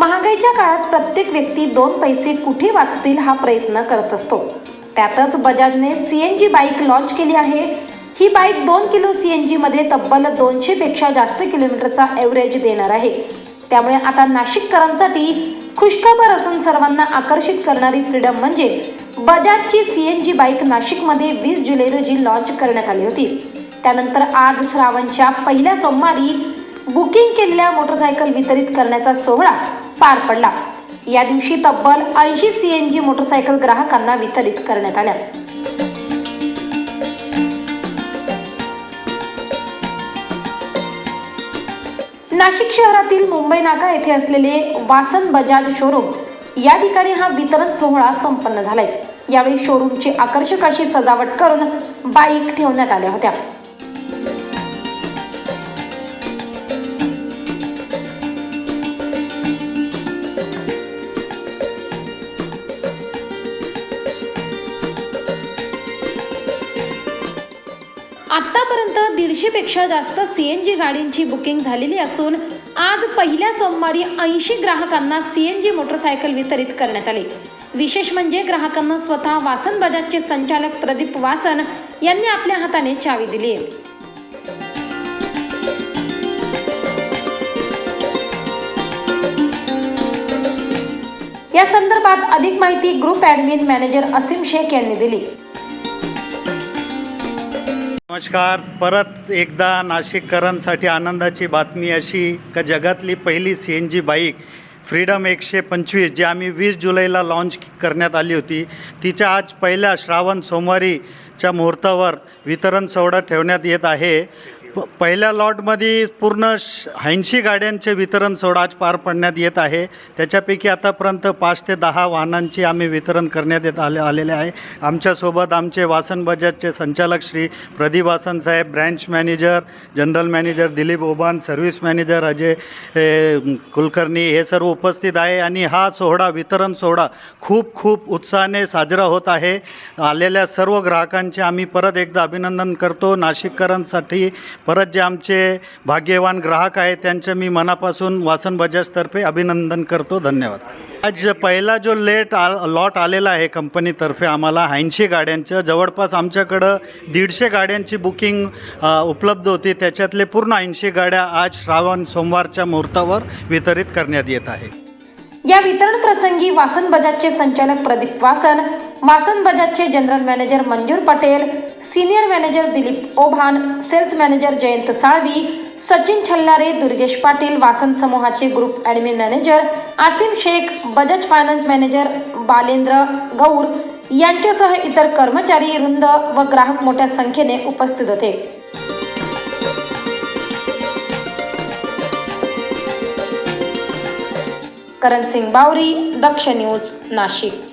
महागाईच्या काळात प्रत्येक व्यक्ती दोन पैसे कुठे वाचतील हा प्रयत्न करत असतो. त्यातच बजाजने C N G bike launch केली आहे. ही बाईक दोन किलो सी एन जीमध्ये तब्बल दोनशेपेक्षा जास्त किलोमीटरचा ॲव्हरेज देणार आहे. त्यामुळे आता नाशिककरांसाठी खुशखबर असून सर्वांना आकर्षित करणारी फ्रीडम म्हणजे बजाजची सी एन जी बाईक नाशिकमध्ये वीस जुलै रोजी लॉन्च करण्यात आली होती. त्यानंतर आज श्रावणच्या पहिल्या सोमवारी बुकिंग केलेल्या मोटरसायकल वितरित करण्याचा सोहळा पार पडला. या दिवशी तब्बल ऐंशी सी एन जी मोटरसायकल ग्राहकांना वितरित करण्यात आल्या. नाशिक शहरातील मुंबई नाका येथे असलेले वासन बजाज शोरूम या ठिकाणी हा वितरण सोहळा संपन्न झालाय. यावेळी शोरूमची आकर्षक अशी सजावट करून बाईक ठेवण्यात आल्या होत्या. दीडशेपेक्षा जास्त सी एन जी गाडींची बुकिंग झालेली असून आज पहिल्या सोमवारी ऐंशी ग्राहकांना सी एन जी मोटरसायकल वितरित करण्यात आले. विशेष म्हणजे ग्राहकांना स्वतः वासन बजाजचे संचालक प्रदीप वासन यांनी आपल्या हाताने चावी दिली आहे. या संदर्भात अधिक माहिती group admin manager Asim Shaikh यांनी दिली. नमस्कार. परत एकदा नाशिककरांसाठी आनंदाची बातमी अशी का जगातली पहिली C N G bike freedom एकशे पंचवीस जी आम्ही वीस जुलैला लॉन्च करण्यात आली होती तिच्या आज पहिल्या श्रावण सोमवारीच्या मुहूर्तावर वितरण सोहळा ठेवण्यात येत आहे. प पहिल्या लॉटमध्ये पूर्ण ऐंशी गाड्यांचे वितरण सोडा आज पार पडण्यात येत आहे. त्याच्यापैकी आतापर्यंत पाच ते दहा वाहनांची आम्ही वितरण करण्यात येत आले आलेले आहे. आमच्यासोबत आमचे वासन बजाजचे संचालक श्री प्रदीप वासन साहेब branch manager general manager Dilip Oban service manager Ajay Kulkarni हे सर्व उपस्थित आहे आणि हा सोहळा वितरण सोहळा खूप खूप उत्साहाने साजरा होत आहे. आलेल्या सर्व ग्राहकांचे आम्ही परत एकदा अभिनंदन करतो. नाशिककरांसाठी परत जे आमचे भाग्यवान ग्राहक आहेत त्यांचं मी मनापासून वासन बजाजतर्फे अभिनंदन करतो. धन्यवाद. आज पहिला जो लेट आ लॉट आलेला आहे कंपनीतर्फे आम्हाला ऐंशी गाड्यांचं जवळपास आमच्याकडं दीडशे गाड्यांची बुकिंग उपलब्ध होती. त्याच्यातले पूर्ण ऐंशी गाड्या आज श्रावण सोमवारच्या मुहूर्तावर वितरित करण्यात येत आहे. या वितरण प्रसंगी वासन बजाजचे संचालक Pradeep Vasan Vasan बजाजचे general manager Manjur Patel senior manager Dilip Obhan sales manager Jayant Salvi Sachin Chhallare Durgesh Patil Vasan समूहाचे group admin manager Asim Shaikh Bajaj finance manager Balendra Gaur यांच्यासह इतर कर्मचारी वृंद व ग्राहक मोठ्या संख्येने उपस्थित होते. करण सिंग बावरी दक्ष न्यूज नाशिक.